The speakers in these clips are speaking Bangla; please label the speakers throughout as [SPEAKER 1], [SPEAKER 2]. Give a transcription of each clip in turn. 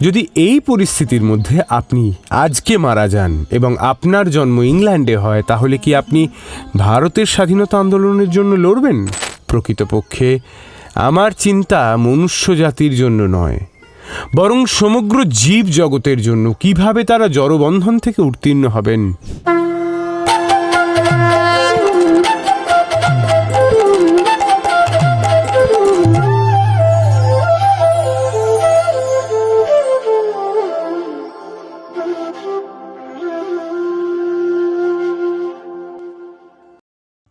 [SPEAKER 1] যদি এই পরিস্থিতির মধ্যে আপনি আজকে মারা যান এবং আপনার জন্ম ইংল্যান্ডে হয়, তাহলে কি আপনি ভারতের স্বাধীনতা আন্দোলনের জন্য লড়বেন? প্রকৃতপক্ষে আমার চিন্তা মনুষ্য জাতির জন্য নয়, বরং সমগ্র জীব জগতের জন্য। কীভাবে তারা জড়বন্ধন থেকে উত্তীর্ণ হবেন?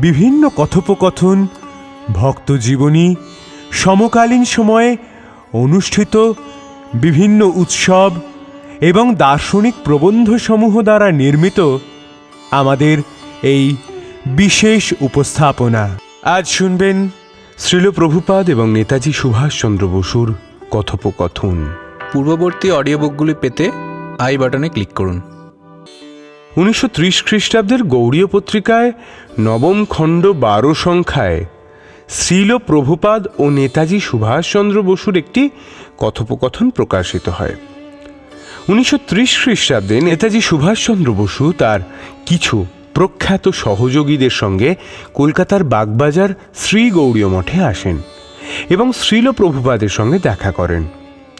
[SPEAKER 1] বিভিন্ন কথোপকথন ভক্ত জীবনী সমকালীন সময়ে অনুষ্ঠিত বিভিন্ন উৎসব এবং দার্শনিক প্রবন্ধসমূহ দ্বারা নির্মিত আমাদের এই বিশেষ উপস্থাপনা। আজ শুনবেন শ্রীল প্রভুপাদ এবং নেতাজি সুভাষচন্দ্র বসুর কথোপকথন।
[SPEAKER 2] পূর্ববর্তী অডিও বুকগুলি পেতে আই বাটনে ক্লিক করুন।
[SPEAKER 1] উনিশশো ত্রিশ খ্রিস্টাব্দের গৌড়ীয় পত্রিকায় নবম খণ্ড বারো সংখ্যায় শ্রীল প্রভুপাদ ও নেতাজি সুভাষচন্দ্র বসুর একটি কথোপকথন প্রকাশিত হয়। উনিশশো ত্রিশ খ্রিস্টাব্দে নেতাজি সুভাষচন্দ্র বসু তার কিছু প্রখ্যাত সহযোগীদের সঙ্গে কলকাতার বাগবাজার শ্রী গৌড়ীয় মঠে আসেন এবং শ্রীল প্রভুপাদের সঙ্গে দেখা করেন।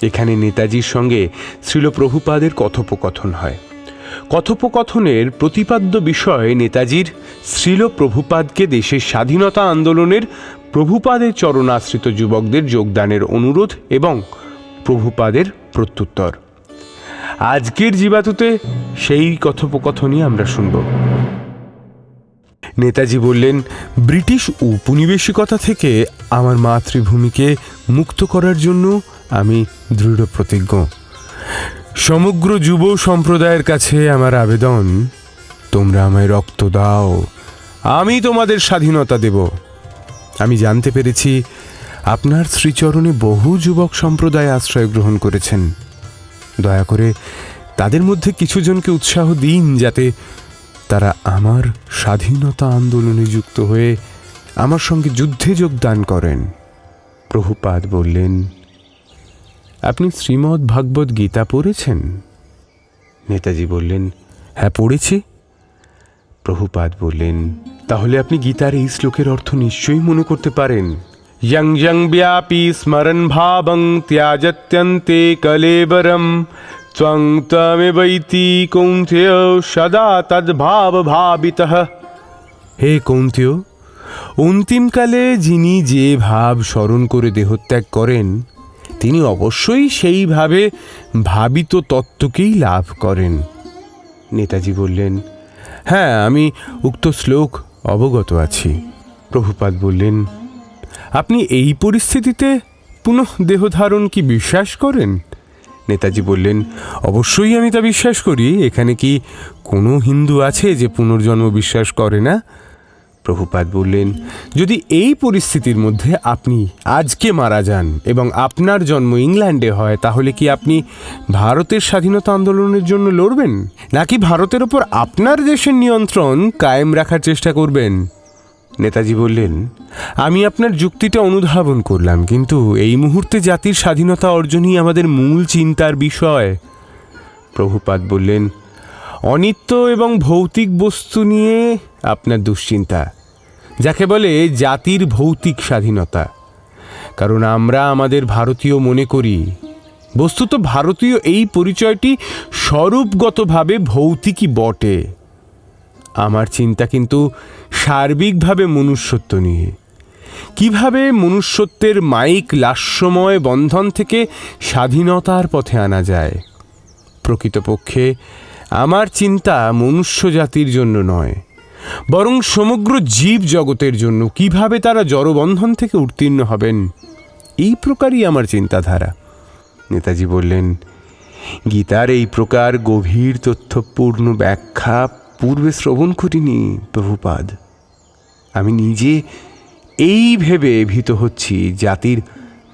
[SPEAKER 1] এখানে নেতাজির সঙ্গে শ্রীল প্রভুপাদের কথোপকথন হয়। কথোপকথনের প্রতিপাদ্য বিষয়ে নেতাজির শ্রীল প্রভুপাদকে দেশের স্বাধীনতা আন্দোলনের প্রভুপাদের চরণাশ্রিত যুবকদের যোগদানের অনুরোধ এবং প্রভুপাদের প্রত্যুত্তর। আজকের জীবাতুতে সেই কথোপকথনই আমরা শুনব। নেতাজি বললেন, ব্রিটিশ উপনিবেশিকতা থেকে আমার মাতৃভূমিকে মুক্ত করার জন্য আমি দৃঢ় প্রতিজ্ঞ সমগ্র যুব সম্প্রদায়ের কাছে আমার আবেদন, তোমরা আমায় রক্ত দাও, আমি তোমাদের স্বাধীনতা দেব। আমি জানতে পেরেছি আপনার শ্রীচরণে বহু যুবক সম্প্রদায় আশ্রয় গ্রহণ করেছেন। দয়া করে তাদের মধ্যে কিছু জনকে উৎসাহ দিন যাতে তারা আমার স্বাধীনতা আন্দোলনে যুক্ত হয়ে আমার সঙ্গে যুদ্ধে যোগদান করেন। প্রভুপাদ বললেন আপনি শ্রীমদ্ ভাগবত গীতা পড়েছেন? নেতাজি বললেন হ্যাঁ পড়েছি। প্রভুপাদ বললেন তাহলে আপনি গীতার এই শ্লোকের অর্থ নিশ্চয়ই মনে করতে পারেন। ইয়ং যং ব্যাপী স্মরণ ভাবং ত্যাজত্যন্তে কলেবরম ত্বং তমেবৈতি কৌন্তেয় সদা তদ্ভাব ভাবিত। হে কৌন্তেয় অন্তিমকালে যিনি যে ভাব স্মরণ করে দেহত্যাগ করেন তিনি অবশ্যই সেইভাবে ভাবিত তত্ত্বকেই লাভ করেন। নেতাজি বললেন হ্যাঁ আমি উক্ত শ্লোক অবগত আছি। প্রভুপাদ বললেন, আপনি এই পরিস্থিতিতে পুনঃ দেহধারণ কি বিশ্বাস করেন? নেতাজি বললেন, অবশ্যই আমি তা বিশ্বাস করি। এখানে কি কোনো হিন্দু আছে যে পুনর্জন্ম বিশ্বাস করে না? প্রভুপাদ বললেন, যদি এই পরিস্থিতির মধ্যে আপনি আজকে মারা যান এবং আপনার জন্ম ইংল্যান্ডে হয়, তাহলে কি আপনি ভারতের স্বাধীনতা আন্দোলনের জন্য লড়বেন? নাকি ভারতের ওপর আপনার দেশের নিয়ন্ত্রণ কায়েম রাখার চেষ্টা করবেন? নেতাজি বললেন, আমি আপনার যুক্তিটা অনুধাবন করলাম, কিন্তু এই মুহূর্তে জাতির স্বাধীনতা অর্জনই আমাদের মূল চিন্তার বিষয়। প্রভুপাদ বললেন, অনিত্য এবং ভৌতিক বস্তু নিয়ে আপনার দুশ্চিন্তা। যাকে বলে জাতির ভৌতিক স্বাধীনতা। কারণ আমরা আমাদের ভারতীয় মনে করি, বস্তুত ভারতীয় এই পরিচয়টি স্বরূপগতভাবে ভৌতিকই বটে। আমার চিন্তা কিন্তু সার্বিকভাবে মনুষ্যত্ব নিয়ে। কীভাবে মনুষ্যত্বের মাইক লাস্যময় বন্ধন থেকে স্বাধীনতার পথে আনা যায়? প্রকৃতপক্ষে আমার চিন্তা মনুষ্য জাতির জন্য নয়। বরং সমগ্র জীব জগতের জন্য কীভাবে তারা জড়বন্ধন থেকে উত্তীর্ণ হবেন, এই প্রকারই আমার চিন্তাধারা। নেতাজি বললেন, গীতার এই প্রকার গভীর তথ্যপূর্ণ ব্যাখ্যা পূর্বে শ্রবণ করিনি, প্রভুপাদ। আমি নিজে এই ভেবে ভীত হচ্ছি, জাতির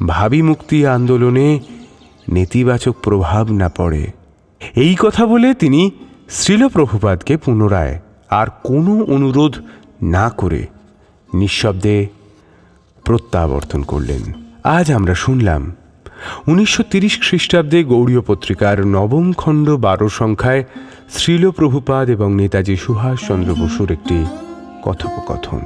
[SPEAKER 1] ভাবি মুক্তি আন্দোলনে নেতিবাচক প্রভাব না পড়ে। এই কথা বলে তিনি শ্রীল প্রভুপাদকে পুনরায় আর কোনো অনুরোধ না করে নিঃশব্দে প্রত্যাবর্তন করলেন। আজ আমরা শুনলাম, উনিশশো তিরিশ খ্রিস্টাব্দে গৌড়ীয় পত্রিকার নবম খণ্ড বারো সংখ্যায় শ্রীলপ্রভুপাদ এবং নেতাজি সুভাষচন্দ্র বসুর একটি কথোপকথন।